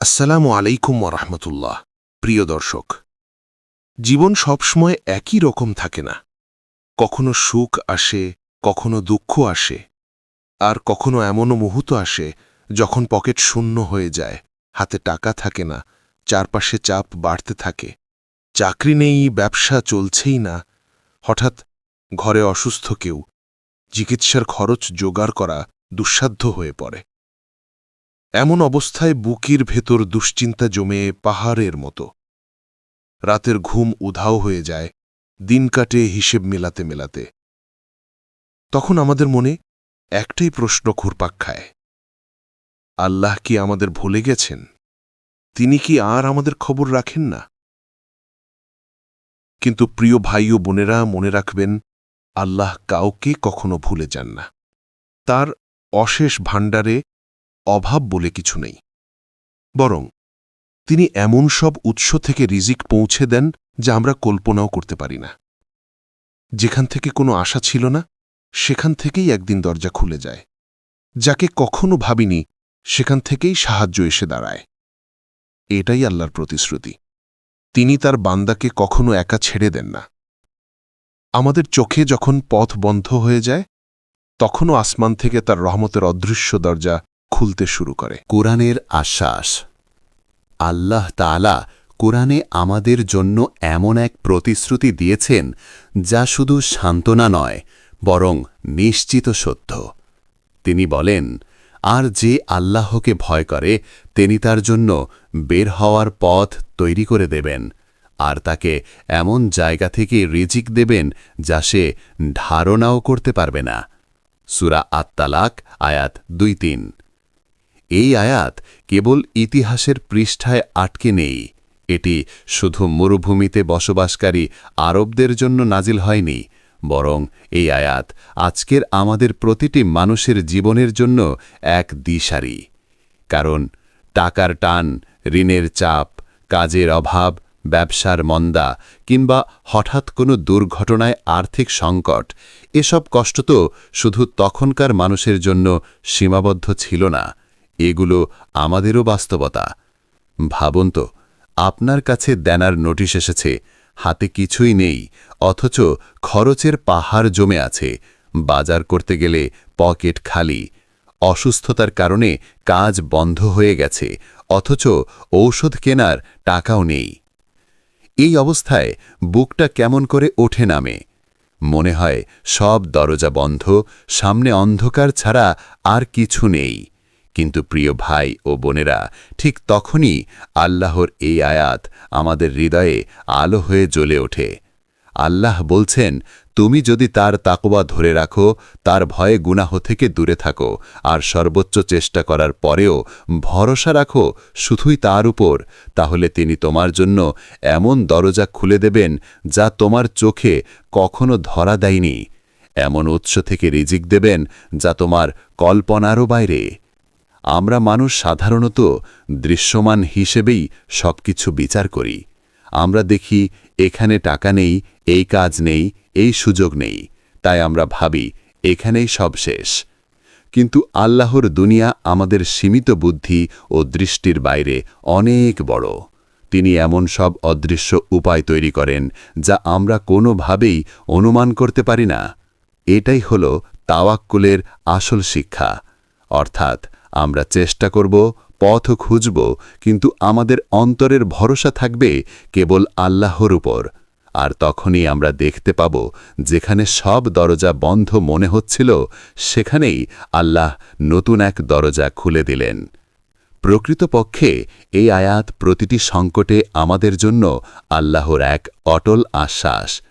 আসসালামু আলাইকুম ওরহমতুল্লাহ প্রিয় দর্শক, জীবন সবসময় একই রকম থাকে না। কখনো সুখ আসে, কখনো দুঃখ আসে, আর কখনো এমনও মুহূর্ত আসে যখন পকেট শূন্য হয়ে যায়, হাতে টাকা থাকে না, চারপাশে চাপ বাড়তে থাকে, চাকরি নেই, ব্যবসা চলছেই না, হঠাৎ ঘরে অসুস্থ কেউ, চিকিৎসার খরচ জোগাড় করা দুঃসাধ্য হয়ে পড়ে। এমন অবস্থায় বুকির ভেতর দুশ্চিন্তা জমে পাহাড়ের মতো। রাতের ঘুম উধাও হয়ে যায়, দিন কাটে হিসেব মেলাতে মেলাতে। তখন আমাদের মনে একটাই প্রশ্ন ঘুরপাক খায়। আল্লাহ কি আমাদের ভুলে গেছেন? তিনি কি আর আমাদের খবর রাখেন না? কিন্তু প্রিয় ভাই ও বোনেরা মনে রাখবেন, আল্লাহ কাউকে কখনো ভুলে যান না। তার অশেষ ভাণ্ডারে অভাব বলে কিছু নেই। বরং, তিনি এমন সব উৎস থেকে রিজিক পৌঁছে দেন যা আমরা কল্পনাও করতে পারি না। যেখান থেকে কোনো আশা ছিল না, সেখান থেকেই একদিন দরজা খুলে যায়। যাকে কখনো ভাবিনি, সেখান থেকেই সাহায্য এসে দাঁড়ায়। এটাই আল্লাহর প্রতিশ্রুতি। তিনি তার বান্দাকে কখনো একা ছেড়ে দেন না। আমাদের চোখে যখন পথ বন্ধ হয়ে যায়, তখনও আসমান থেকে তার রহমতের অদৃশ্য দরজা খুলতে শুরু করে। কোরআনের আশ্বাস। আল্লাহ তাআলা কোরআনে আমাদের জন্য এমন এক প্রতিশ্রুতি দিয়েছেন যা শুধু সান্ত্বনা নয়, বরং নিশ্চিত সত্য। তিনি বলেন, আর যে আল্লাহকে ভয় করে, তিনি তার জন্য বের হওয়ার পথ তৈরি করে দেবেন, আর তাকে এমন জায়গা থেকে রিজিক দেবেন যা সে ধারণাও করতে পারবে না। সুরা আত্মালাক আয়াত দুই তিন। এই আয়াত কেবল ইতিহাসের পৃষ্ঠায় আটকে নেই। এটি শুধু মরুভূমিতে বসবাসকারী আরবদের জন্য নাজিল হয়নি, বরং এই আয়াত আজকের আমাদের প্রতিটি মানুষের জীবনের জন্য এক দিশারি। কারণ টাকার টান, ঋণের চাপ, কাজের অভাব, ব্যবসার মন্দা, কিংবা হঠাৎ কোনো দুর্ঘটনায় আর্থিক সংকট, এসব কষ্ট তো শুধু তখনকার মানুষের জন্য সীমাবদ্ধ ছিল না। এগুলো আমাদেরও বাস্তবতা। ভাবুন তো, আপনার কাছে দেনার নোটিশ এসেছে, হাতে কিছুই নেই, অথচ খরচের পাহাড় জমে আছে, বাজার করতে গেলে পকেট খালি, অসুস্থতার কারণে কাজ বন্ধ হয়ে গেছে, অথচ ঔষধ কেনার টাকাও নেই। এই অবস্থায় বুকটা কেমন করে ওঠে নামে? মনে হয় সব দরজা বন্ধ, সামনে অন্ধকার ছাড়া আর কিছু নেই। কিন্তু প্রিয় ভাই ও বোনেরা, ঠিক তখনই আল্লাহর এই আয়াত আমাদের হৃদয়ে আলো হয়ে জ্বলে ওঠে। আল্লাহ বলছেন, তুমি যদি তার তাকবা ধরে রাখো, তার ভয়ে গুনাহ থেকে দূরে থাকো, আর সর্বোচ্চ চেষ্টা করার পরেও ভরসা রাখো শুধুই তার উপর, তাহলে তিনি তোমার জন্য এমন দরজা খুলে দেবেন যা তোমার চোখে কখনো ধরা দেয়নি। এমন উৎস থেকে রিজিক দেবেন যা তোমার কল্পনারও বাইরে। আমরা মানুষ সাধারণত দৃশ্যমান হিসেবেই সবকিছু বিচার করি। আমরা দেখি, এখানে টাকা নেই, এই কাজ নেই, এই সুযোগ নেই। তাই আমরা ভাবি, এখানেই সব শেষ। কিন্তু আল্লাহর দুনিয়া আমাদের সীমিত বুদ্ধি ও দৃষ্টির বাইরে অনেক বড়। তিনি এমন সব অদৃশ্য উপায় তৈরি করেন যা আমরা কোনোভাবেই অনুমান করতে পারি না। এটাই হল তাওয়াক্কুলের আসল শিক্ষা। অর্থাৎ আমরা চেষ্টা করব, পথ খুঁজব, কিন্তু আমাদের অন্তরের ভরসা থাকবে কেবল আল্লাহর উপর। আর তখনই আমরা দেখতে পাব, যেখানে সব দরজা বন্ধ মনে হচ্ছিল, সেখানেই আল্লাহ নতুন এক দরজা খুলে দিলেন। প্রকৃতপক্ষে এই আয়াত প্রতিটি সংকটে আমাদের জন্য আল্লাহর এক অটল আশ্বাস।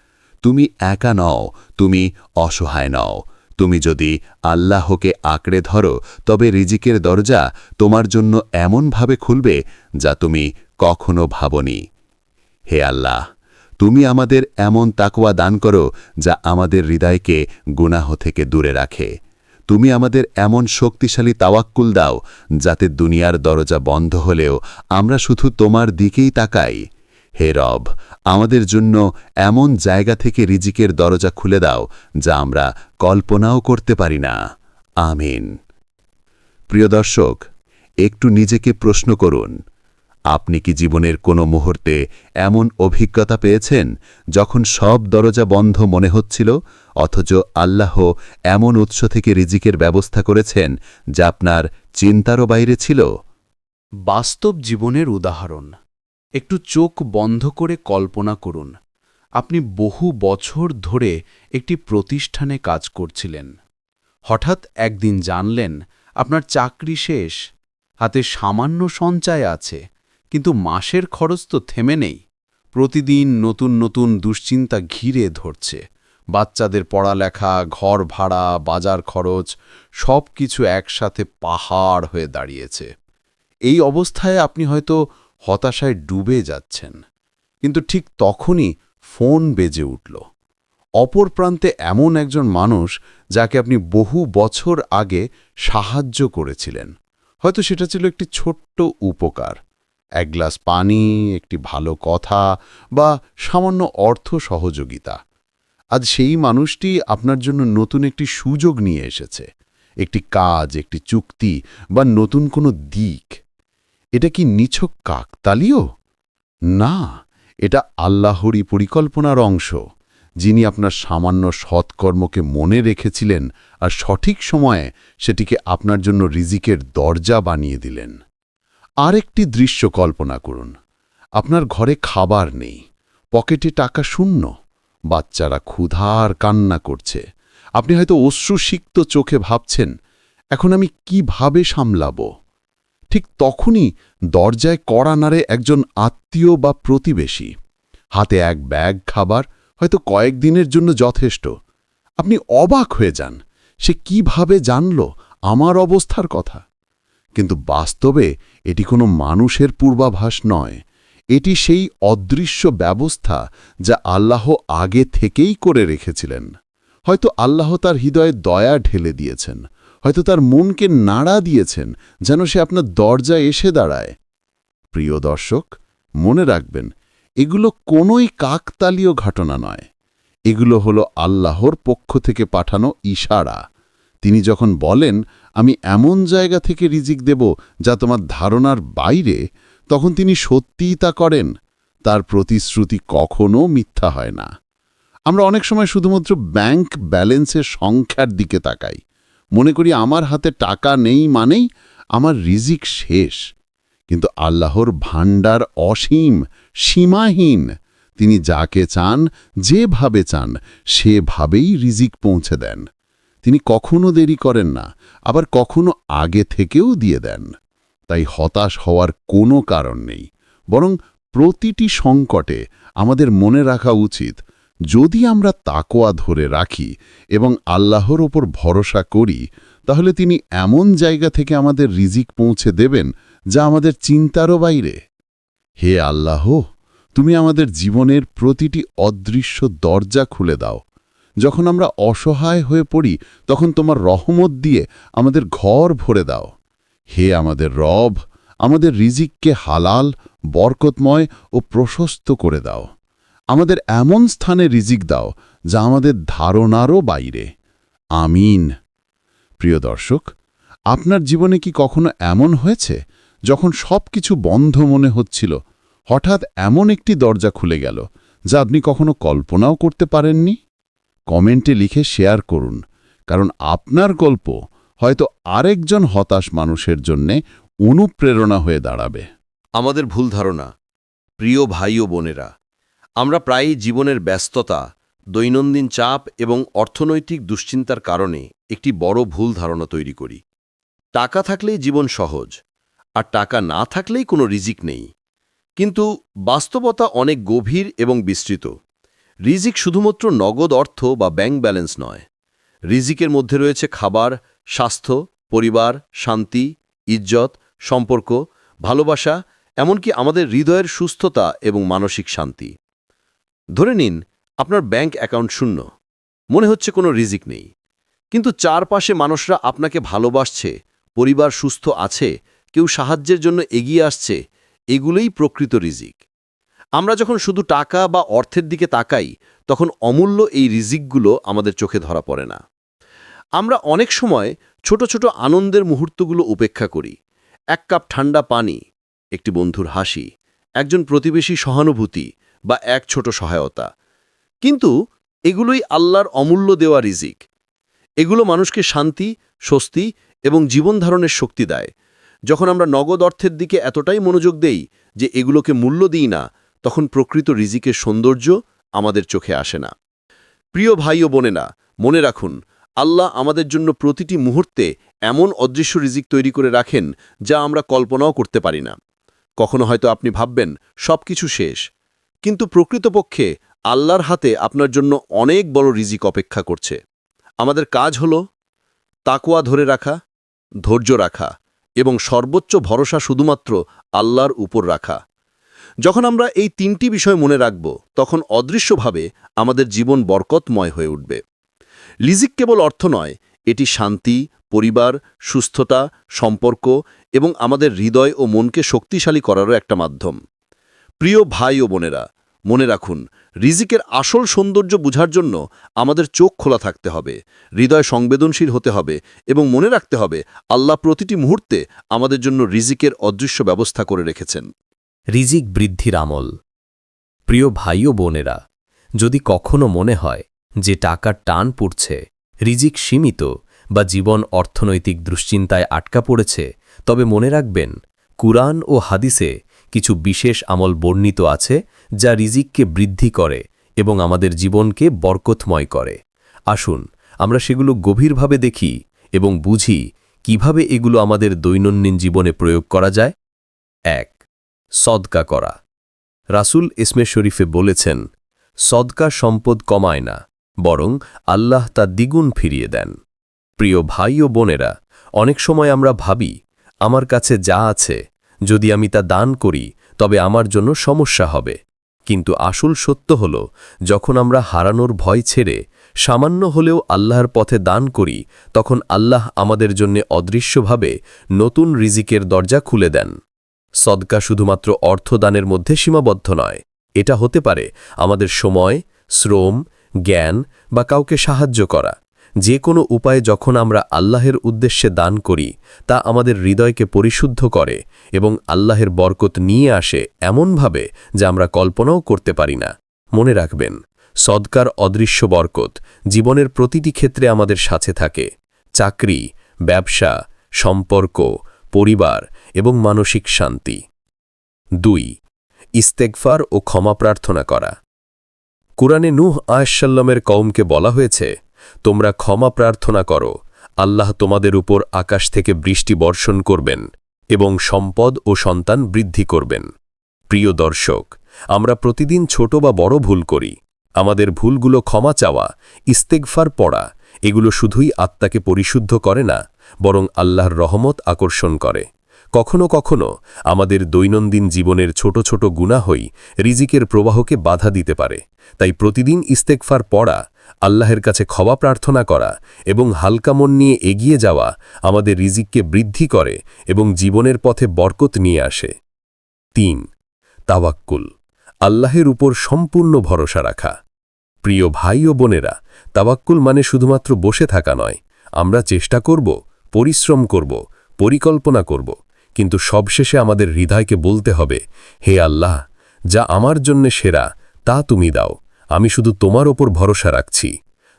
তুমি একা নও, তুমি অসহায় নও। তুমি যদি আল্লাহকে আঁকড়ে ধরো, তবে রিজিকের দরজা তোমার জন্য এমনভাবে খুলবে যা তুমি কখনো ভাবনি। হে আল্লাহ, তুমি আমাদের এমন তাকওয়া দান করো যা আমাদের হৃদয়কে গুনাহ থেকে দূরে রাখে। তুমি আমাদের এমন শক্তিশালী তাওয়াক্কুল দাও যাতে দুনিয়ার দরজা বন্ধ হলেও আমরা শুধু তোমার দিকেই তাকাই। হে রব, আমাদের জন্য এমন জায়গা থেকে রিজিকের দরজা খুলে দাও, যা আমরা কল্পনাও করতে পারি না। আমিন। প্রিয় দর্শক, একটু নিজেকে প্রশ্ন করুন, আপনি কি জীবনের কোনো মুহূর্তে এমন অভিজ্ঞতা পেয়েছেন যখন সব দরজা বন্ধ মনে হচ্ছিল, অথচ আল্লাহ এমন উৎস থেকে রিজিকের ব্যবস্থা করেছেন যা আপনার চিন্তারও বাইরে ছিল? বাস্তব জীবনের উদাহরণ একটু চোখ বন্ধ করে কল্পনা করুন। আপনি বহু বছর ধরে একটি প্রতিষ্ঠানে কাজ করছিলেন। হঠাৎ একদিন জানলেন, আপনার চাকরি শেষ, হাতে সামান্য সঞ্চয় আছে, কিন্তু মাসের খরচ তো থেমে নেই। প্রতিদিন নতুন নতুন দুশ্চিন্তা ঘিরে ধরছে। বাচ্চাদের পড়ালেখা, ঘর ভাড়া, বাজার খরচ সব কিছু একসাথে পাহাড় হয়ে দাঁড়িয়েছে। এই অবস্থায় আপনি হয়তো হতাশায় ডুবে যাচ্ছেন। কিন্তু ঠিক তখনই ফোন বেজে উঠল। অপর প্রান্তে এমন একজন মানুষ যাকে আপনি বহু বছর আগে সাহায্য করেছিলেন। হয়তো সেটা ছিল একটি ছোট্ট উপকার। এক গ্লাস পানি, একটি ভালো কথা বা সামান্য অর্থ সহযোগিতা। আজ সেই মানুষটি আপনার জন্য নতুন একটি সুযোগ নিয়ে এসেছে। একটি কাজ, একটি চুক্তি বা নতুন কোনো দিক। এটা কি নিছক কাকতালীয়? না, এটা আল্লাহরই পরিকল্পনার অংশ। যিনি আপনার সামান্য সৎকর্মকে মনে রেখেছিলেন আর সঠিক সময়ে সেটিকে আপনার জন্য রিজিকের দরজা বানিয়ে দিলেন। আরেকটি দৃশ্য কল্পনা করুন। আপনার ঘরে খাবার নেই, পকেটে টাকা শূন্য, বাচ্চারা ক্ষুধার কান্না করছে। আপনি হয়তো অশ্রুসিক্ত চোখে ভাবছেন, এখন আমি কীভাবে সামলাবো? ঠিক তখনই দরজায় কড়া নাড়ে একজন আত্মীয় বা প্রতিবেশী। হাতে এক ব্যাগ খাবার হয়তো কয়েকদিনের জন্য যথেষ্ট। আপনি অবাক হয়ে যান, সে কীভাবে জানল আমার অবস্থার কথা? কিন্তু বাস্তবে এটি কোনো মানুষের পূর্বাভাস নয়। এটি সেই অদৃশ্য ব্যবস্থা যা আল্লাহ আগে থেকেই করে রেখেছিলেন। হয়তো আল্লাহ তার হৃদয়ে দয়া ঢেলে দিয়েছেন। হয়তো তার মনকে নাড়া দিয়েছেন, যেন সে আপনার দরজায় এসে দাঁড়ায়। প্রিয় দর্শক, মনে রাখবেন, এগুলো কোনোই কাকতালীয় ঘটনা নয়। এগুলো হলো আল্লাহর পক্ষ থেকে পাঠানো ইশারা। তিনি যখন বলেন, আমি এমন জায়গা থেকে রিজিক দেব যা তোমার ধারণার বাইরে, তখন তিনি সত্যিই তা করেন। তার প্রতিশ্রুতি কখনও মিথ্যা হয় না। আমরা অনেক সময় শুধুমাত্র ব্যাংক ব্যালেন্সের সংখ্যার দিকে তাকাই। মনে করি আমার হাতে টাকা নেই মানেই আমার রিজিক শেষ। কিন্তু আল্লাহর ভাণ্ডার অসীম, সীমাহীন। তিনি যাকে চান, যেভাবে চান, সেভাবেই রিজিক পৌঁছে দেন। তিনি কখনো দেরি করেন না, আবার কখনো আগে থেকেও দিয়ে দেন। তাই হতাশ হওয়ার কোনো কারণ নেই। বরং প্রতিটি সংকটে আমাদের মনে রাখা উচিত যদি আমরা তাকোয়া ধরে রাখি এবং আল্লাহর ওপর ভরসা করি, তাহলে তিনি এমন জায়গা থেকে আমাদের রিজিক পৌঁছে দেবেন যা আমাদের চিন্তারও বাইরে। হে আল্লাহ, তুমি আমাদের জীবনের প্রতিটি অদৃশ্য দরজা খুলে দাও। যখন আমরা অসহায় হয়ে পড়ি, তখন তোমার রহমত দিয়ে আমাদের ঘর ভরে দাও। হে আমাদের রব, আমাদের রিজিককে হালাল, বরকতময় ও প্রশস্ত করে দাও। আমাদের এমন স্থানে রিজিক দাও যা আমাদের ধারণারও বাইরে। আমিন। প্রিয় দর্শক, আপনার জীবনে কি কখনো এমন হয়েছে যখন সব কিছু বন্ধ মনে হচ্ছিল, হঠাৎ এমন একটি দরজা খুলে গেল যা আপনি কখনো কল্পনাও করতে পারেননি? কমেন্টে লিখে শেয়ার করুন, কারণ আপনার গল্প হয়তো আরেকজন হতাশ মানুষের জন্যে অনুপ্রেরণা হয়ে দাঁড়াবে। আমাদের ভুল ধারণা, প্রিয় ভাই ও বোনেরা আমরা প্রায়ই জীবনের ব্যস্ততা, দৈনন্দিন চাপ এবং অর্থনৈতিক দুশ্চিন্তার কারণে একটি বড় ভুল ধারণা তৈরি করি। টাকা থাকলেই জীবন সহজ, আর টাকা না থাকলেই কোনো রিজিক নেই। কিন্তু বাস্তবতা অনেক গভীর এবং বিস্তৃত। রিজিক শুধুমাত্র নগদ অর্থ বা ব্যাংক ব্যালেন্স নয়। রিজিকের মধ্যে রয়েছে খাবার, স্বাস্থ্য, পরিবার, শান্তি, ইজ্জত, সম্পর্ক, ভালোবাসা, এমনকি আমাদের হৃদয়ের সুস্থতা এবং মানসিক শান্তি। ধরে নিন, আপনার ব্যাংক অ্যাকাউন্ট শূন্য। মনে হচ্ছে কোনো রিজিক নেই। কিন্তু চারপাশে মানুষরা আপনাকে ভালোবাসছে, পরিবার সুস্থ আছে, কেউ সাহায্যের জন্য এগিয়ে আসছে, এগুলোই প্রকৃত রিজিক। আমরা যখন শুধু টাকা বা অর্থের দিকে তাকাই, তখন অমূল্য এই রিজিকগুলো আমাদের চোখে ধরা পড়ে না। আমরা অনেক সময় ছোট ছোট আনন্দের মুহূর্তগুলো উপেক্ষা করি। এক কাপ ঠান্ডা পানি, একটি বন্ধুর হাসি, একজন প্রতিবেশী সহানুভূতি বা এক ছোট সহায়তা। কিন্তু এগুলোই আল্লাহর অমূল্য দেওয়া রিজিক। এগুলো মানুষকে শান্তি, স্বস্তি এবং জীবন ধারণের শক্তি দেয়। যখন আমরা নগদ অর্থের দিকে এতটাই মনোযোগ দেই যে এগুলোকে মূল্য দিই না, তখন প্রকৃত রিজিকের সৌন্দর্য আমাদের চোখে আসে না। প্রিয় ভাই ও বোনেরা, মনে রাখুন, আল্লাহ আমাদের জন্য প্রতিটি মুহূর্তে এমন অদৃশ্য রিজিক তৈরি করে রাখেন যা আমরা কল্পনাও করতে পারি না। কখনো হয়তো আপনি ভাববেন সব কিছু শেষ। কিন্তু প্রকৃতপক্ষে আল্লাহর হাতে আপনার জন্য অনেক বড় রিজিক অপেক্ষা করছে। আমাদের কাজ হল তাকুয়া ধরে রাখা, ধৈর্য রাখা এবং সর্বোচ্চ ভরসা শুধুমাত্র আল্লাহর উপর রাখা। যখন আমরা এই তিনটি বিষয় মনে রাখব, তখন অদৃশ্যভাবে আমাদের জীবন বরকতময় হয়ে উঠবে। লিজিক কেবল অর্থ নয়, এটি শান্তি, পরিবার, সুস্থতা, সম্পর্ক এবং আমাদের হৃদয় ও মনকে শক্তিশালী করারও একটা মাধ্যম। প্রিয় ভাই ও বোনেরা, মনে রাখুন, রিজিকের আসল সৌন্দর্য বুঝার জন্য আমাদের চোখ খোলা থাকতে হবে, হৃদয় সংবেদনশীল হতে হবে এবং মনে রাখতে হবে আল্লাহ প্রতিটি মুহূর্তে আমাদের জন্য রিজিকের অদৃশ্য ব্যবস্থা করে রেখেছেন। রিজিক বৃদ্ধির আমল। প্রিয় ভাই ও বোনেরা, যদি কখনো মনে হয় যে টাকার টান পড়ছে, রিজিক সীমিত বা জীবন অর্থনৈতিক দুশ্চিন্তায় আটকা পড়েছে, তবে মনে রাখবেন, কুরআন ও হাদিসে কিছু বিশেষ আমল বর্ণিত আছে যা রিজিককে বৃদ্ধি করে এবং আমাদের জীবনকে বরকতময় করে। আসুন, আমরা সেগুলো গভীরভাবে দেখি এবং বুঝি কীভাবে এগুলো আমাদের দৈনন্দিন জীবনে প্রয়োগ করা যায়। এক, সদকা করা। রাসুল ইসমে শরীফে বলেছেন, সদকা সম্পদ কমায় না, বরং আল্লাহ তা দ্বিগুণ ফিরিয়ে দেন। প্রিয় ভাই ও বোনেরা, অনেক সময় আমরা ভাবি, আমার কাছে যা আছে যদি আমি তা দান করি, তবে আমার জন্য সমস্যা হবে। কিন্তু আসল সত্য হল, যখন আমরা হারানোর ভয় ছেড়ে সামান্য হলেও আল্লাহর পথে দান করি, তখন আল্লাহ আমাদের জন্য অদৃশ্যভাবে নতুন রিজিকের দরজা খুলে দেন। সদকা শুধুমাত্র অর্থদানের মধ্যে সীমাবদ্ধ নয়, এটা হতে পারে আমাদের সময়, শ্রম, জ্ঞান বা কাউকে সাহায্য করা। যে কোনো উপায়ে যখন আমরা আল্লাহের উদ্দেশ্যে দান করি, তা আমাদের হৃদয়কে পরিশুদ্ধ করে এবং আল্লাহের বরকত নিয়ে আসে এমনভাবে যা আমরা কল্পনাও করতে পারি না। মনে রাখবেন, সদকার অদৃশ্য বরকত জীবনের প্রতিটি ক্ষেত্রে আমাদের সাথে থাকে। চাকরি, ব্যবসা, সম্পর্ক, পরিবার এবং মানসিক শান্তি। দুই ইস্তেকফার ও ক্ষমা প্রার্থনা করা। কুরআনে নূহ আয়সাল্লামের কৌমকে বলা হয়েছে তোমরা ক্ষমা প্রার্থনা করো। আল্লাহ তোমাদের উপর আকাশ থেকে বৃষ্টি বর্ষণ করবেন এবং সম্পদ ও সন্তান বৃদ্ধি করবেন। প্রিয় দর্শক, আমরা প্রতিদিন ছোট বা বড় ভুল করি। আমাদের ভুলগুলো ক্ষমা চাওয়া ইস্তেকফার পড়া, এগুলো শুধুই আত্মাকে পরিশুদ্ধ করে না, বরং আল্লাহর রহমত আকর্ষণ করে। কখনো কখনো আমাদের দৈনন্দিন জীবনের ছোট ছোট গুণাহই রিজিকের প্রবাহকে বাধা দিতে পারে। তাই প্রতিদিন ইস্তেকফার পড়া আল্লাহের কাছে ক্ষমা প্রার্থনা করা এবং হালকা মন নিয়ে এগিয়ে যাওয়া আমাদের রিজিককে বৃদ্ধি করে এবং জীবনের পথে বরকত নিয়ে আসে। তিন, তাওয়াক্কুল। আল্লাহের উপর সম্পূর্ণ ভরসা রাখা। প্রিয় ভাই ও বোনেরা, তাওয়াক্কুল মানে শুধুমাত্র বসে থাকা নয়। আমরা চেষ্টা করব, পরিশ্রম করব, পরিকল্পনা করব। কিন্তু সবশেষে আমাদের হৃদয়কে বলতে হবে, হে আল্লাহ, যা আমার জন্যে সেরা, তা তুমি দাও। আমি শুধু তোমার ওপর ভরসা রাখছি।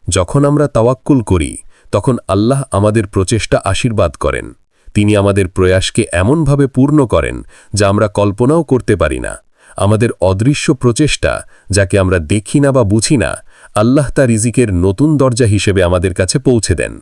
যখন আমরা তাওয়াক্কুল করি, তখন আল্লাহ আমাদের প্রচেষ্টা আশীর্বাদ করেন। তিনি আমাদের প্রয়াসকে এমনভাবে পূর্ণ করেন, যা আমরা কল্পনাও করতে পারি না। আমাদের অদৃশ্য প্রচেষ্টা, যাকে আমরা দেখি না বা বুঝি না, আল্লাহ তা রিজিকের নতুন দরজা হিসেবে আমাদের কাছে পৌঁছে দেন।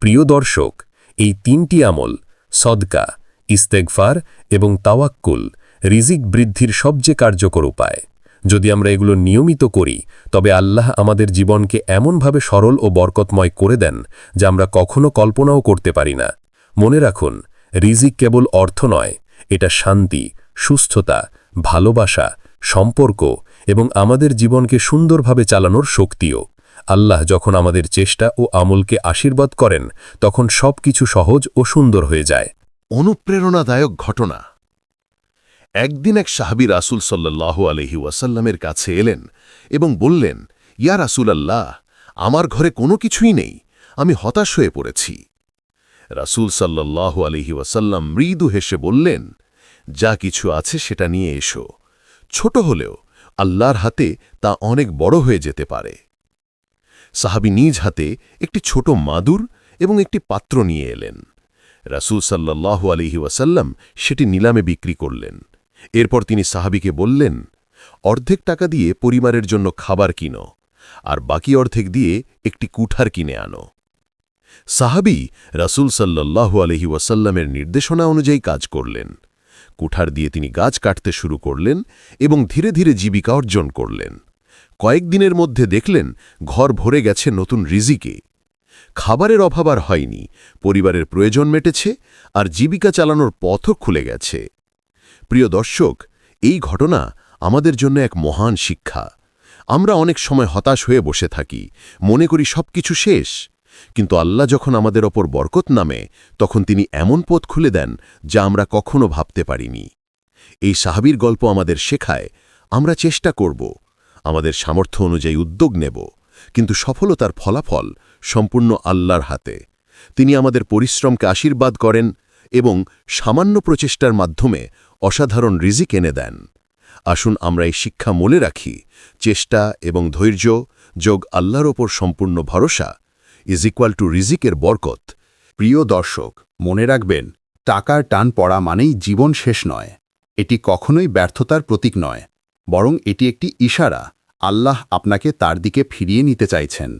প্রিয় দর্শক, এই তিনটি আমল, সদকা, ইস্তেগফার এবং তাওয়াক্কুল, রিজিক বৃদ্ধির সবচেয়ে কার্যকর উপায়। যদি আমরা এগুলো নিয়মিত করি, তবে আল্লাহ আমাদের জীবনকে এমনভাবে সরল ও বরকতময় করে দেন যা আমরা কখনো কল্পনাও করতে পারি না। মনে রাখুন, রিজিক কেবল অর্থ নয়, এটা শান্তি, সুস্থতা, ভালোবাসা, সম্পর্ক এবং আমাদের জীবনকে সুন্দরভাবে চালানোর শক্তিও। আল্লাহ যখন আমাদের চেষ্টা ও আমলকে আশীর্বাদ করেন, তখন সব কিছু সহজ ও সুন্দর হয়ে যায়। অনুপ্রেরণাদায়ক ঘটনা। একদিন এক সাহাবি রাসুল সাল্লাহ আলহি ওয়াসাল্লামের কাছে এলেন এবং বললেন, ইয়া রাসুল আল্লাহ আমার ঘরে কোনো কিছুই নেই, আমি হতাশ হয়ে পড়েছি। রাসুল সাল্লাহ আলহি ওয়াসাল্লাম মৃদু হেসে বললেন, যা কিছু আছে সেটা নিয়ে এসো। ছোট হলেও আল্লাহর হাতে তা অনেক বড় হয়ে যেতে পারে। সাহাবি নিজ হাতে একটি ছোট মাদুর এবং একটি পাত্র নিয়ে এলেন। রাসূল সাল্লাল্লাহু আলিহি ওয়াসাল্লাম সেটি নিলামে বিক্রি করলেন। এরপর তিনি সাহাবিকে বললেন, অর্ধেক টাকা দিয়ে পরিবারের জন্য খাবার কিনো, আর বাকি অর্ধেক দিয়ে একটি কুঠার কিনে আনো। সাহাবি রাসূল সাল্লাল্লাহু আলহি ওয়াসাল্লামের নির্দেশনা অনুযায়ী কাজ করলেন। কুঠার দিয়ে তিনি গাছ কাটতে শুরু করলেন এবং ধীরে ধীরে জীবিকা অর্জন করলেন। কয়েকদিনের মধ্যে দেখলেন ঘর ভরে গেছে নতুন রিজিকে। খাবারের অভাব আর হয়নি, পরিবারের প্রয়োজন মেটেছে, আর জীবিকা চালানোর পথও খুলে গেছে। প্রিয় দর্শক, এই ঘটনা আমাদের জন্য এক মহান শিক্ষা। আমরা অনেক সময় হতাশ হয়ে বসে থাকি, মনে করি সবকিছু শেষ। কিন্তু আল্লাহ যখন আমাদের ওপর বরকত নামে, তখন তিনি এমন পথ খুলে দেন যা আমরা কখনো ভাবতে পারিনি। এই সাহাবির গল্প আমাদের শেখায়, আমরা চেষ্টা করব, আমাদের সামর্থ্য অনুযায়ী উদ্যোগ নেব, কিন্তু সফলতার ফলাফল সম্পূর্ণ আল্লাহর হাতে। তিনি আমাদের পরিশ্রমকে আশীর্বাদ করেন এবং সামান্য প্রচেষ্টার মাধ্যমে অসাধারণ রিজিক এনে দেন। আসুন আমরা এই শিক্ষা মনে রাখি, চেষ্টা এবং ধৈর্য যোগ আল্লাহর ওপর সম্পূর্ণ ভরসা ইজ ইকুয়াল টু রিজিকের বরকত। প্রিয় দর্শক, মনে রাখবেন, টাকার টান পড়া মানেই জীবন শেষ নয়, এটি কখনোই ব্যর্থতার প্রতীক নয়, বরং এটি একটি ইশারা, আল্লাহ আপনাকে তার দিকে ফিরিয়ে নিতে চাইছেন।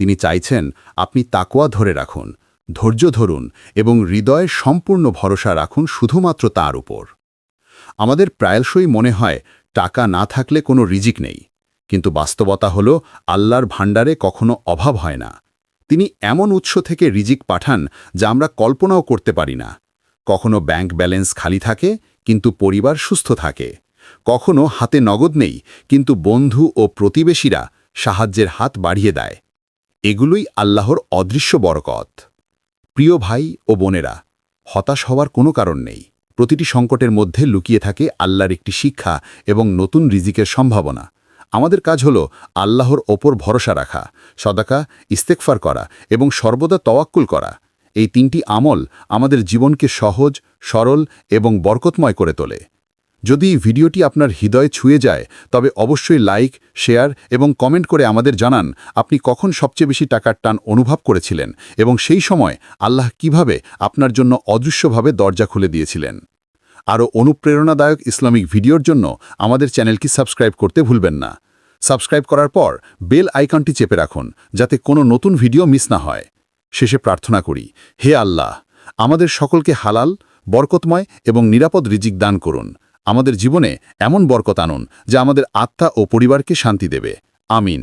তিনি চাইছেন আপনি তাকোয়া ধরে রাখুন, ধৈর্য ধরুন এবং হৃদয়ের সম্পূর্ণ ভরসা রাখুন শুধুমাত্র তার উপর। আমাদের প্রায়শই মনে হয় টাকা না থাকলে কোনো রিজিক নেই। কিন্তু বাস্তবতা হল, আল্লাহর ভাণ্ডারে কখনো অভাব হয় না। তিনি এমন উৎস থেকে রিজিক পাঠান যা আমরা কল্পনাও করতে পারি না। কখনো ব্যাংক ব্যালেন্স খালি থাকে, কিন্তু পরিবার সুস্থ থাকে। কখনো হাতে নগদ নেই, কিন্তু বন্ধু ও প্রতিবেশীরা সাহায্যের হাত বাড়িয়ে দেয়। এগুলোই আল্লাহর অদৃশ্য বরকত। প্রিয় ভাই ও বোনেরা, হতাশ হওয়ার কোনো কারণ নেই। প্রতিটি সংকটের মধ্যে লুকিয়ে থাকে আল্লাহর একটি শিক্ষা এবং নতুন রিজিকের সম্ভাবনা। আমাদের কাজ হল আল্লাহর ওপর ভরসা রাখা, সদাকা ইস্তেকফার করা এবং সর্বদা তওয়াক্কুল করা। এই তিনটি আমল আমাদের জীবনকে সহজ, সরল এবং বরকতময় করে তোলে। যদি ভিডিওটি আপনার হৃদয়ে ছুঁয়ে যায়, তবে অবশ্যই লাইক, শেয়ার এবং কমেন্ট করে আমাদের জানান, আপনি কখন সবচেয়ে বেশি টাকার টান অনুভব করেছিলেন এবং সেই সময় আল্লাহ কীভাবে আপনার জন্য অদৃশ্যভাবে দরজা খুলে দিয়েছিলেন। আরও অনুপ্রেরণাদায়ক ইসলামিক ভিডিওর জন্য আমাদের চ্যানেলটি সাবস্ক্রাইব করতে ভুলবেন না। সাবস্ক্রাইব করার পর বেল আইকনটি চেপে রাখুন, যাতে কোনো নতুন ভিডিও মিস না হয়। শেষে প্রার্থনা করি, হে আল্লাহ, আমাদের সকলকে হালাল, বরকতময় এবং নিরাপদ রিজিক দান করুন। আমাদের জীবনে এমন বরকত আনুন যা আমাদের আত্মা ও পরিবারকে শান্তি দেবে। আমিন।